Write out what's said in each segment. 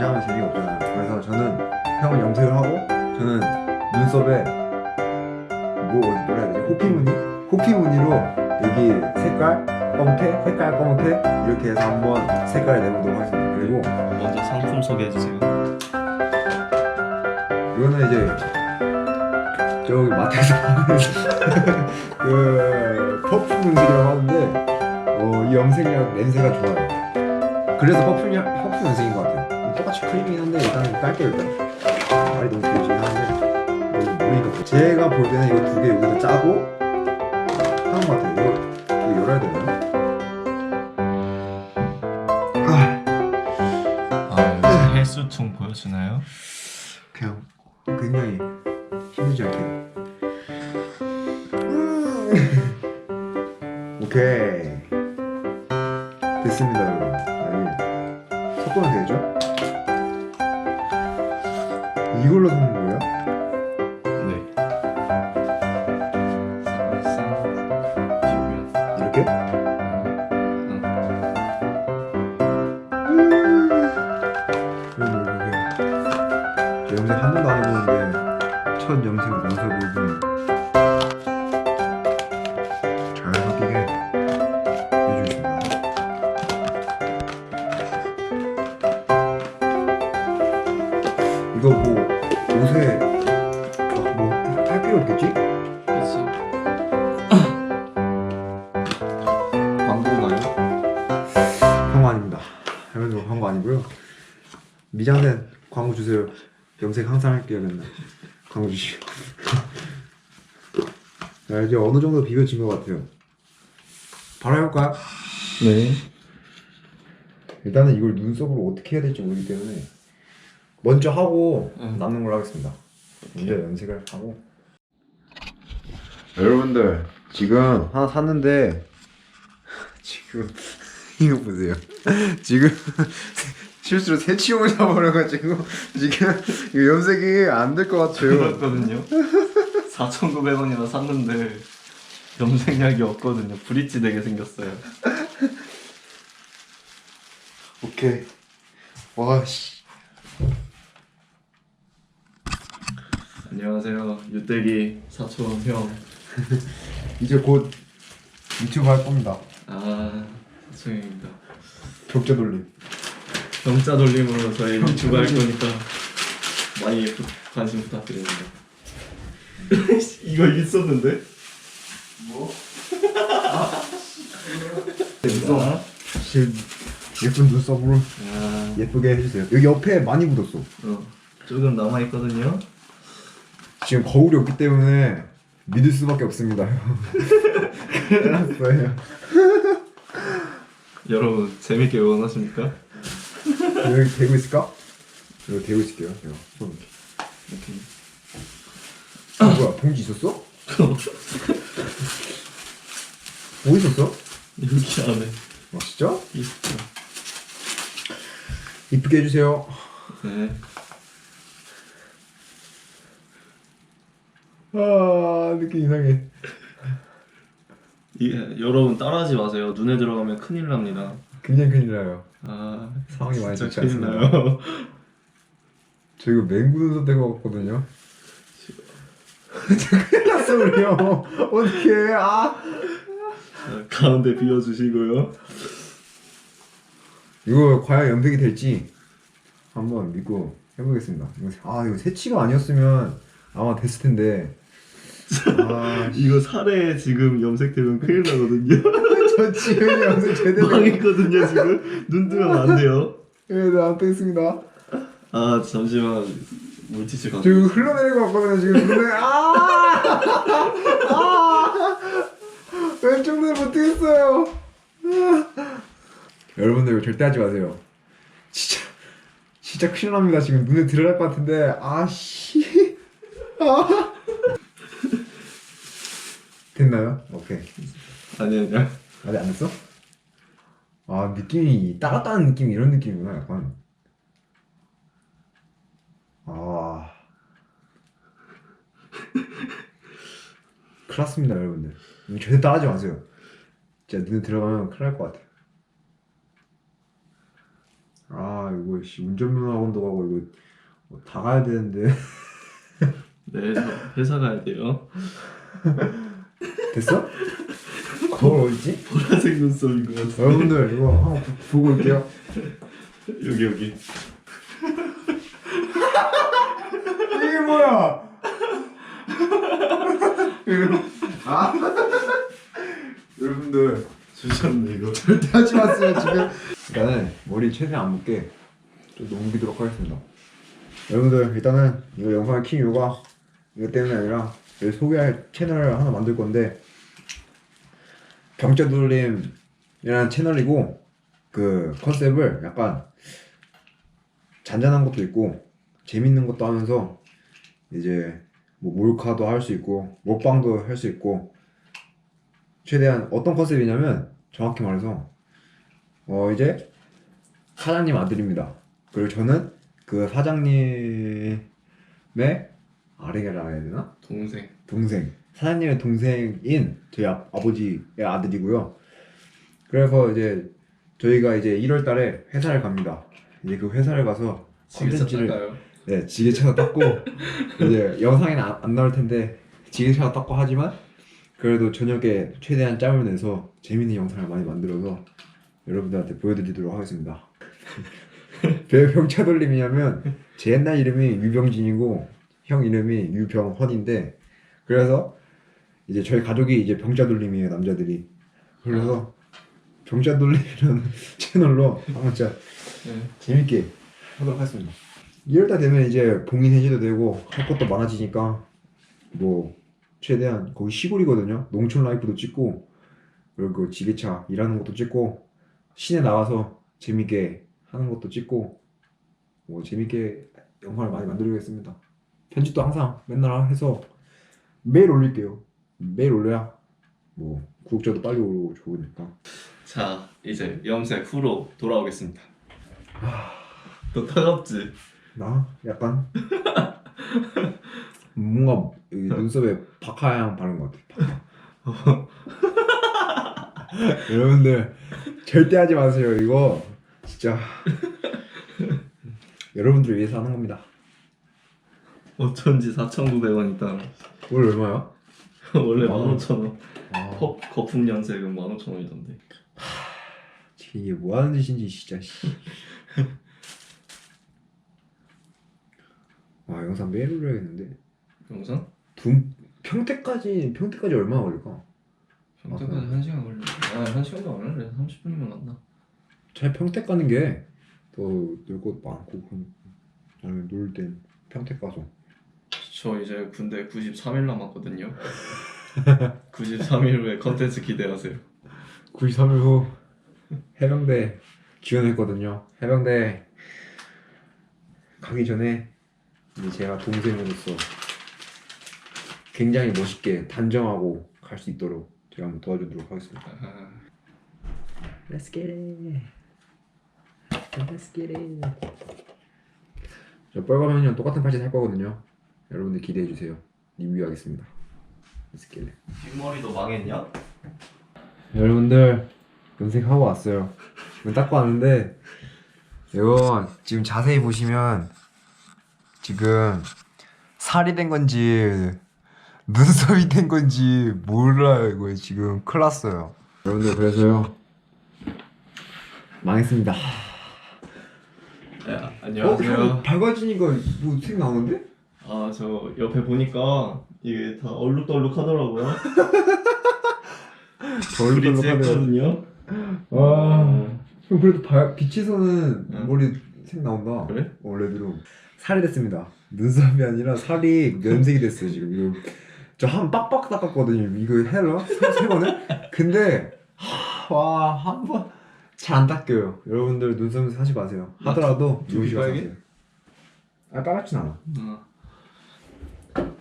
또 그냥 하면 재미없잖아요. 그래서 저는 형은 염색을 하고 저는 눈썹에 뭐 뭐라 해야 되지? 호피 무늬? 호피 무늬로 여기 색깔 검게 색깔 검게 이렇게 해서 한번 색깔을 내보도록 하겠습니다. 그리고 먼저 상품 소개해 주세요. 이거는 이제 저기 마트에서 파는 그 퍼퓸 염색이라고 하는데 어, 이 염색약 냄새가 좋아요. 그래서 퍼퓸이 퍼퓸 염색인 것 같아요. 똑같이 크림이긴 한데 일단은 깔게요 일단. 말이 너무 길어지긴 한데 여기 보니까 제가 볼 때는 이거 두 개 여기서 짜고 하는 것 같아요. 이거, 이거 열어야 되나? 아, 아, 헬스총 보여주나요? 그냥 굉장히 힘들지 않게. 음. 오케이 됐습니다 여러분. 아, 이게 섞으면 되죠? 이걸로 섞는 거예요? 네. 이렇게? 응. 그럼 이렇게 저 염색 한 번도 안 해보는데 첫 염색 미장된 광고 주세요. 염색 항상 할게요 맨날. 광고 주시오. 자 이제 어느 정도 비벼진 것 같아요. 바로 해볼까요? 네. 일단은 이걸 눈썹으로 어떻게 해야 될지 모르기 때문에 먼저 하고 응. 남는 걸로 하겠습니다. 먼저 염색을 하고. 여러분들 지금 하나 샀는데 지금 이거 보세요. 지금 실수로 새치용을 사버려가지고 지금 이거 염색이 안 될 것 같아요. 그렇거든요. 4,900원이나 샀는데 염색약이 없거든요. 브릿지 되게 생겼어요. 오케이. 와 씨. 안녕하세요. 유대기 사촌 형. 이제 곧 유튜브 할 겁니다. 아, 사촌입니다. 격자 돌림. 병자 돌림으로 저희 유튜브 할 거니까 많이 부- 관심 부탁드립니다. 이거 있었는데? 뭐? 눈썹? 실 예쁜 눈썹으로 아, 예쁘게 해주세요. 여기 옆에 많이 묻었어. 어, 조금 남아 있거든요. 지금 거울이 없기 때문에 믿을 수밖에 없습니다. 큰일 났어요. 여러분 재밌게 응원하십니까? 여기 대고 있을까? 여기 대고 있을게요. 제가 손. 이렇게. 아 뭐야 봉지 있었어? 어디 있었어? 여기 안에 아 진짜? 있어. 이쁘게 해주세요. 네. 아 느낌 이상해. 이, 여러분 따라하지 마세요. 눈에 들어가면 큰일 납니다. 굉장히 큰일 나요. 아, 상황이 많이 진짜 좋지 큰일 않습니다. 나요. 저 이거 맹구 눈썹 대고 왔거든요. 저 큰일 났어 우리요. 어떡해 아. 자, 가운데 비워주시고요. 이거 과연 염색이 될지 한번 믿고 해보겠습니다. 이거, 아 이거 새치가 아니었으면 아마 됐을 텐데. 아, 이거 살에 지금 염색되면 큰일 나거든요. 저 지금 염색 제대로. 망했거든요 지금. 눈 뜨면 안 돼요. 예, 네안 뜨겠습니다. 아 잠시만 물티슈 가. 저 이거 흘러내리고 왔거든요 지금 눈에. 아, 아, 왼쪽 눈못 뜨겠어요. 아. 여러분들 이거 절대 하지 마세요. 진짜 진짜 큰일 납니다 지금 눈에 들어갈 것 같은데 아씨. 아. 됐나요? 오케이. 아니 아니야. 아직 안 됐어? 아 느낌이 따갑다는 느낌 이런 느낌이구나 약간. 아. 큰일 났습니다 여러분들. 절대 따라하지 마세요. 진짜 눈에 들어가면 큰일 날 것 같아. 아 이거 씨 운전면허 학원도 가고 이거 뭐다 가야 되는데 네, 저 회사 가야 돼요. 됐어? 어딨지? 보라색 눈썹인 것 같아. 여러분들 이거 한번 보- 보고 올게요. 여기 여기. 이게 뭐야? 아 여러분들 주셨네 이거. 절대 하지 마세요 지금. 일단은 머리 최대한 안 묶게 좀 넘기도록 하겠습니다. 여러분들 일단은 이거 영상을 킨 이유가 이거 때문이 아니라 여기 소개할 채널을 하나 만들 건데 경제돌림이라는 채널이고 그 컨셉을 약간 잔잔한 것도 있고 재밌는 것도 하면서 이제 뭐 몰카도 할 수 있고 먹방도 할 수 있고 최대한 어떤 컨셉이냐면 정확히 말해서 어 이제 사장님 아들입니다. 그리고 저는 그 사장님의 아래라 해야 되나? 동생. 동생 사장님의 동생인 저희 아, 아버지의 아들이고요. 그래서 이제 저희가 이제 1월 달에 회사를 갑니다. 이제 그 회사를 가서 컨텐츠를? 네 지게차도 닦고 이제 영상에는 안, 안 나올 텐데 지게차도 닦고 하지만 그래도 저녁에 최대한 짬을 내서 재밌는 영상을 많이 만들어서 여러분들한테 보여드리도록 하겠습니다. 왜 병차 돌림이냐면 제 옛날 이름이 유병진이고 형 이름이 유병헌인데 그래서 이제 저희 가족이 이제 병자 돌림이에요 남자들이 그래서 병자 돌림이라는 채널로 한번 진짜 네. 재밌게 하도록 하겠습니다. 2월달 되면 이제 봉인 해제도 되고 할 것도 많아지니까 뭐 최대한 거기 시골이거든요. 농촌 라이프도 찍고 그리고 그 지게차 일하는 것도 찍고 시내 나가서 재밌게 하는 것도 찍고 뭐 재밌게 영상을 많이 만들겠습니다. 편집도 항상 맨날 해서 매일 올릴게요. 매일 올려야 뭐 구독자도 빨리 오르고 좋으니까. 자 이제 염색 후로 돌아오겠습니다. 너 따갑지? 나 약간 뭔가 이 눈썹에 박하향 바른 것 같아. 박하. 여러분들 절대 하지 마세요. 이거 진짜 여러분들 위해서 하는 겁니다. 어쩐지 4,900원이다. 오늘 얼마야? 원래 만 15,000원. 아, 거, 거품 염색은 15,000원이던데. 이게 뭐 하는 짓인지 진짜. 씨. 아 영상 매일 올려야겠는데. 영상? 두 평택까지 평택까지 얼마나 걸릴까? 평택까지 1시간 걸려. 아 1시간도 안 걸려. 30분이면 간다. 잘 평택 가는 게 더놀 것도 많고 그럼 나는 놀땐 평택 가서 저 이제 군대 93일 남았거든요. 93일 후에 컨텐츠 기대하세요. 93일 후 해병대 지원했거든요. 해병대 가기 전에 제가 동생으로서 굉장히 멋있게 단정하고 갈 수 있도록 제가 한번 도와주도록 하겠습니다. 아, Let's get it. Let's get it. 저 뻘거면요 똑같은 팔찌 살 거거든요 여러분들 기대해 주세요 리뷰하겠습니다 it 뒷머리도 망했냐? 여러분들 염색하고 왔어요. 닦고 왔는데 이거 지금 자세히 보시면 지금 살이 된 건지 눈썹이 된 건지 몰라요 이거 지금 큰일 났어요. 여러분들 그래서요 망했습니다. 네, 어? 안녕하세요. 밝아지니까 뭐 색 나오는데? 아 저 옆에 보니까 이게 다 얼룩덜룩하더라고요. 얼룩덜룩하네요. 브릿지했거든요. 와. 형 그래도 바, 빛에서는 응. 머리 색 나온다. 그래? 원래대로 살이 됐습니다. 눈썹이 아니라 살이 면색이 됐어요 지금. 이거 저 한 빡빡 닦았거든요. 이거 해라 세, 세 번을. 근데 와한 번 잘 안 닦여요. 여러분들 눈썹 사지 마세요. 하더라도 두피 미용실 가서 빨개? 하세요. 아 빨갛진 않아. 어.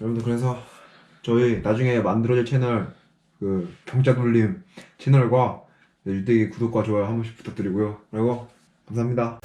여러분들 그래서 저희 나중에 만들어질 채널 그 경자 돌림 채널과 유대기 구독과 좋아요 한 번씩 부탁드리고요. 그리고 감사합니다.